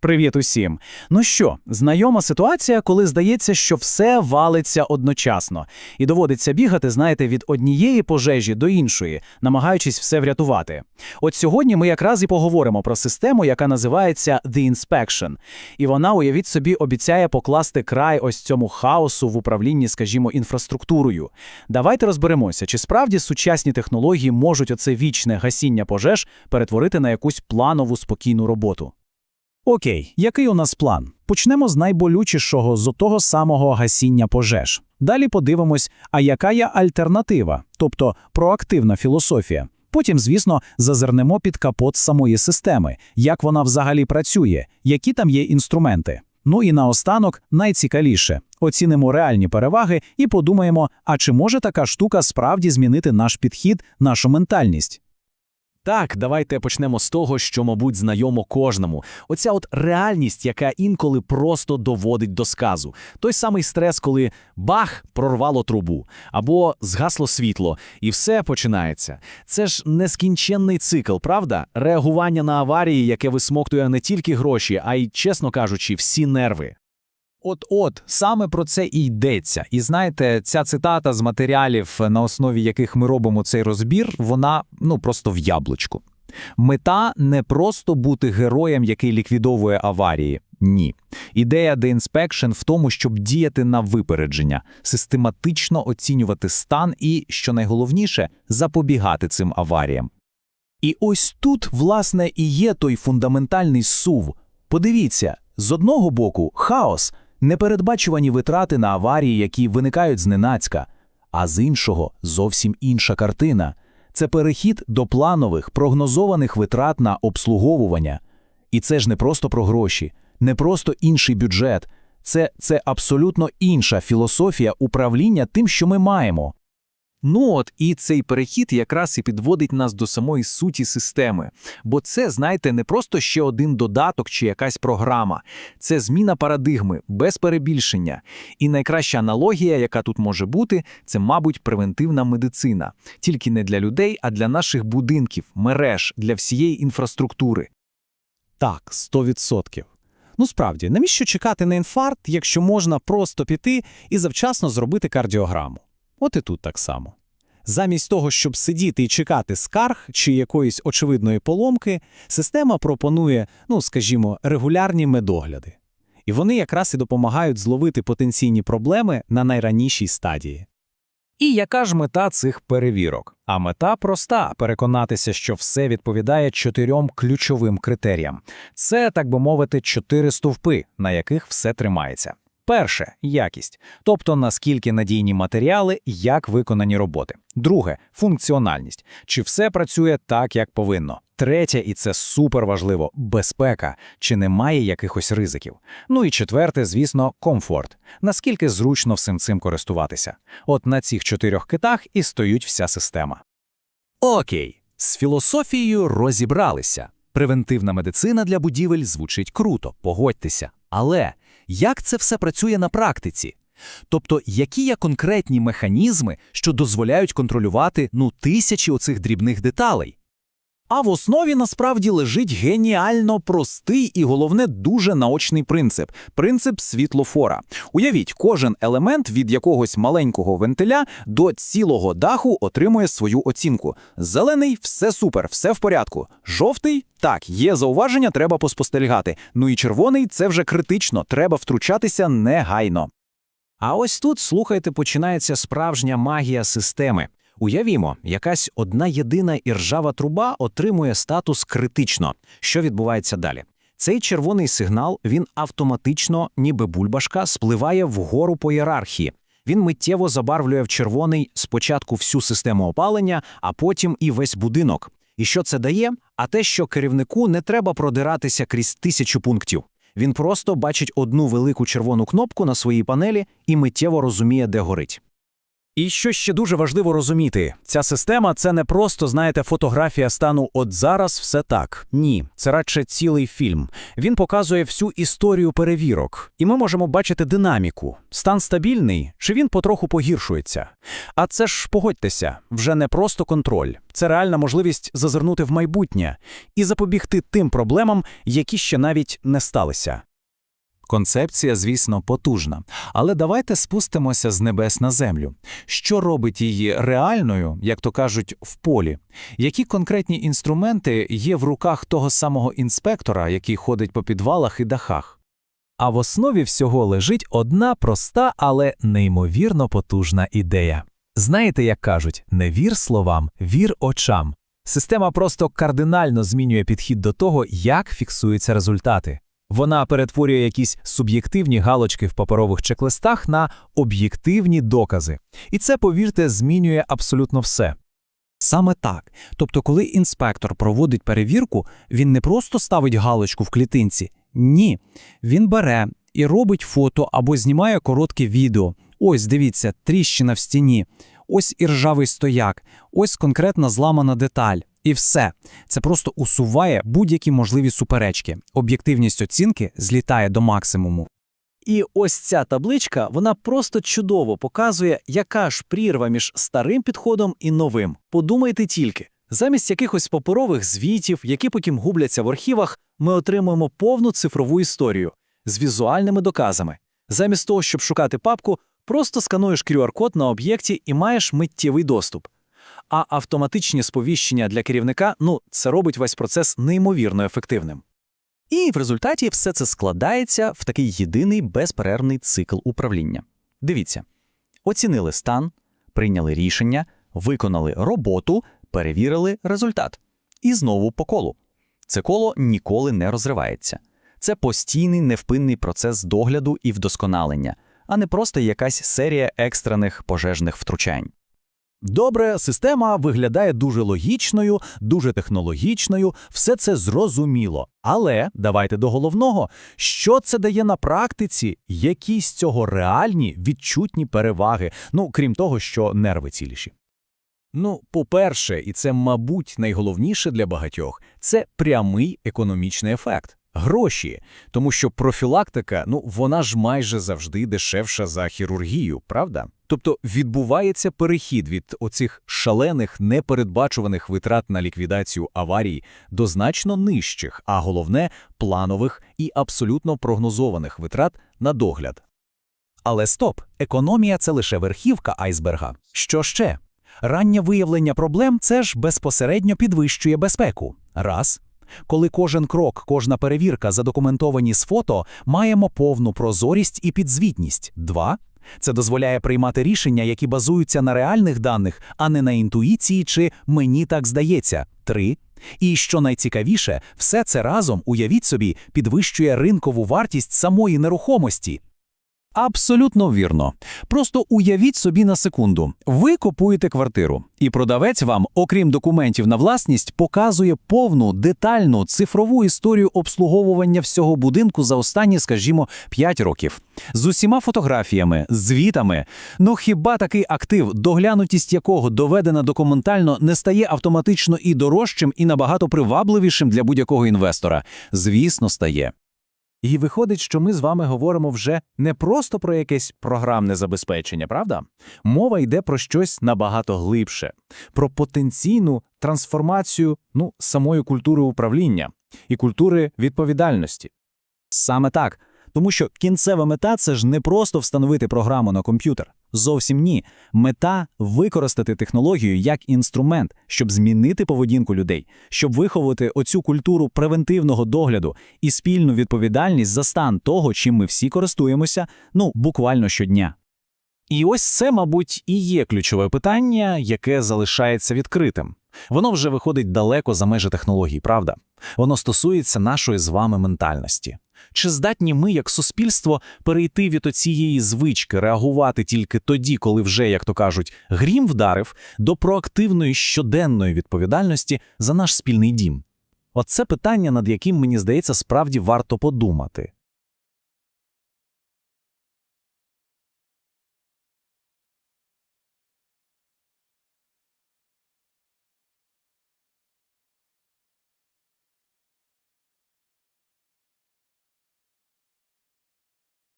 Привіт усім. Ну що, знайома ситуація, коли здається, що все валиться одночасно, і доводиться бігати, знаєте, від однієї пожежі до іншої, намагаючись все врятувати. От сьогодні ми якраз і поговоримо про систему, яка називається The Inspection. І вона, уявіть собі, обіцяє покласти край ось цьому хаосу в управлінні, скажімо, інфраструктурою. Давайте розберемося, чи справді сучасні технології можуть оце вічне гасіння пожеж перетворити на якусь планову спокійну роботу. Окей, який у нас план? Почнемо з найболючішого з того самого гасіння пожеж. Далі подивимось, а яка є альтернатива, тобто проактивна філософія. Потім, звісно, зазирнемо під капот самої системи, як вона взагалі працює, які там є інструменти. Ну і наостанок, найцікавіше, оцінимо реальні переваги і подумаємо, а чи може така штука справді змінити наш підхід, нашу ментальність. Так, давайте почнемо з того, що, мабуть, знайомо кожному. Оця от реальність, яка інколи просто доводить до сказу. Той самий стрес, коли бах, прорвало трубу, або згасло світло, і все починається. Це ж нескінченний цикл, правда? Реагування на аварії, яке висмоктує не тільки гроші, а й, чесно кажучи, всі нерви. От-от, саме про це і йдеться. І знаєте, ця цитата з матеріалів, на основі яких ми робимо цей розбір, вона ну просто в яблучку. Мета не просто бути героєм, який ліквідовує аварії. Ні. Ідея The Inspection в тому, щоб діяти на випередження, систематично оцінювати стан і, що найголовніше, запобігати цим аваріям. І ось тут, власне, і є той фундаментальний сув. Подивіться, з одного боку хаос, непередбачувані витрати на аварії, які виникають зненацька, а з іншого зовсім інша картина. Це перехід до планових, прогнозованих витрат на обслуговування. І це ж не просто про гроші, не просто інший бюджет. Це, це абсолютно інша філософія управління тим, що ми маємо. Ну от і цей перехід якраз і підводить нас до самої суті системи. Бо це, знаєте, не просто ще один додаток чи якась програма. Це зміна парадигми, без перебільшення. І найкраща аналогія, яка тут може бути, це, мабуть, превентивна медицина. Тільки не для людей, а для наших будинків, мереж, для всієї інфраструктури. Так, 100%. Ну справді, навіщо чекати на інфаркт, якщо можна просто піти і завчасно зробити кардіограму? От і тут так само. Замість того, щоб сидіти і чекати скарг чи якоїсь очевидної поломки, система пропонує, ну скажімо, регулярні медогляди. І вони якраз і допомагають зловити потенційні проблеми на найранішій стадії. І яка ж мета цих перевірок? А мета проста переконатися, що все відповідає чотирьом ключовим критеріям. Це, так би мовити, чотири стовпи, на яких все тримається. Перше якість, тобто наскільки надійні матеріали, як виконані роботи. Друге функціональність, чи все працює так, як повинно. Третє, і це супер важливо, безпека, чи немає якихось ризиків. Ну і четверте, звісно, комфорт. Наскільки зручно всім цим користуватися. От на цих чотирьох китах і стоїть вся система. Окей, з філософією розібралися. Превентивна медицина для будівель звучить круто, погодьтеся. Але як це все працює на практиці? Тобто, які є конкретні механізми, що дозволяють контролювати ну тисячі оцих дрібних деталей? А в основі насправді лежить геніально простий і, головне, дуже наочний принцип принцип світлофора. Уявіть, кожен елемент від якогось маленького вентиля до цілого даху отримує свою оцінку. Зелений все супер, все в порядку. Жовтий так, є зауваження, треба поспостерігати. Ну і червоний це вже критично, треба втручатися негайно. А ось тут, слухайте, починається справжня магія системи. Уявімо, якась одна єдина іржава труба отримує статус критично. Що відбувається далі? Цей червоний сигнал він автоматично, ніби бульбашка, спливає вгору по ієрархії. Він миттєво забарвлює в червоний спочатку всю систему опалення, а потім і весь будинок. І що це дає? А те, що керівнику не треба продиратися крізь тисячу пунктів. Він просто бачить одну велику червону кнопку на своїй панелі і миттєво розуміє, де горить. І що ще дуже важливо розуміти, ця система це не просто, знаєте, фотографія стану от зараз все так. Ні, це радше цілий фільм. Він показує всю історію перевірок, і ми можемо бачити динаміку. Стан стабільний, чи він потроху погіршується. А це ж погодьтеся, вже не просто контроль, це реальна можливість зазирнути в майбутнє і запобігти тим проблемам, які ще навіть не сталися. Концепція, звісно, потужна, але давайте спустимося з небес на землю. Що робить її реальною, як то кажуть, в полі? Які конкретні інструменти є в руках того самого інспектора, який ходить по підвалах і дахах? А в основі всього лежить одна проста, але неймовірно потужна ідея. Знаєте, як кажуть, не вір словам, вір очам. Система просто кардинально змінює підхід до того, як фіксуються результати. Вона перетворює якісь суб'єктивні галочки в паперових чек-листах на об'єктивні докази. І це, повірте, змінює абсолютно все. Саме так. Тобто, коли інспектор проводить перевірку, він не просто ставить галочку в клітинці. Ні. Він бере і робить фото або знімає коротке відео. Ось, дивіться, тріщина в стіні, ось іржавий стояк, ось конкретна зламана деталь. І все. Це просто усуває будь-які можливі суперечки. Об'єктивність оцінки злітає до максимуму. І ось ця табличка, вона просто чудово показує, яка ж прірва між старим підходом і новим. Подумайте тільки, замість якихось паперових звітів, які потім губляться в архівах, ми отримуємо повну цифрову історію з візуальними доказами. Замість того, щоб шукати папку, просто скануєш QR-код на об'єкті і маєш миттєвий доступ. А автоматичні сповіщення для керівника, ну, це робить весь процес неймовірно ефективним. І в результаті все це складається в такий єдиний безперервний цикл управління. Дивіться, оцінили стан, прийняли рішення, виконали роботу, перевірили результат. І знову по колу. Це коло ніколи не розривається. Це постійний невпинний процес догляду і вдосконалення, а не просто якась серія екстрених пожежних втручань. Добре, система виглядає дуже логічною, дуже технологічною, все це зрозуміло. Але давайте до головного, що це дає на практиці, які з цього реальні відчутні переваги, ну крім того, що нерви ціліші. Ну, по-перше, і це, мабуть, найголовніше для багатьох, це прямий економічний ефект. Гроші, тому що профілактика, ну вона ж майже завжди дешевша за хірургію, правда? Тобто відбувається перехід від оцих шалених непередбачуваних витрат на ліквідацію аварій до значно нижчих, а головне планових і абсолютно прогнозованих витрат на догляд. Але стоп, економія це лише верхівка айсберга. Що ще? Раннє виявлення проблем це ж безпосередньо підвищує безпеку. Раз. Коли кожен крок, кожна перевірка задокументовані з фото, маємо повну прозорість і підзвітність. Два. Це дозволяє приймати рішення, які базуються на реальних даних, а не на інтуїції чи «мені так здається». Три. І що найцікавіше, все це разом, уявіть собі, підвищує ринкову вартість самої нерухомості. Абсолютно вірно. Просто уявіть собі на секунду. Ви купуєте квартиру, і продавець вам, окрім документів на власність, показує повну, детальну цифрову історію обслуговування всього будинку за останні, скажімо, 5 років. З усіма фотографіями, звітами. Ну хіба такий актив, доглянутість якого доведена документально, не стає автоматично і дорожчим, і набагато привабливішим для будь-якого інвестора? Звісно, стає. І виходить, що ми з вами говоримо вже не просто про якесь програмне забезпечення, правда? Мова йде про щось набагато глибше, про потенційну трансформацію ну, самої культури управління і культури відповідальності. Саме так. Тому що кінцева мета це ж не просто встановити програму на комп'ютер. Зовсім ні. Мета використати технологію як інструмент, щоб змінити поведінку людей, щоб виховувати оцю культуру превентивного догляду і спільну відповідальність за стан того, чим ми всі користуємося, ну буквально щодня. І ось це, мабуть, і є ключове питання, яке залишається відкритим. Воно вже виходить далеко за межі технологій, правда? Воно стосується нашої з вами ментальності. Чи здатні ми, як суспільство, перейти від оцієї звички реагувати тільки тоді, коли вже, як то кажуть, грім вдарив, до проактивної щоденної відповідальності за наш спільний дім? Оце питання, над яким, мені здається, справді варто подумати.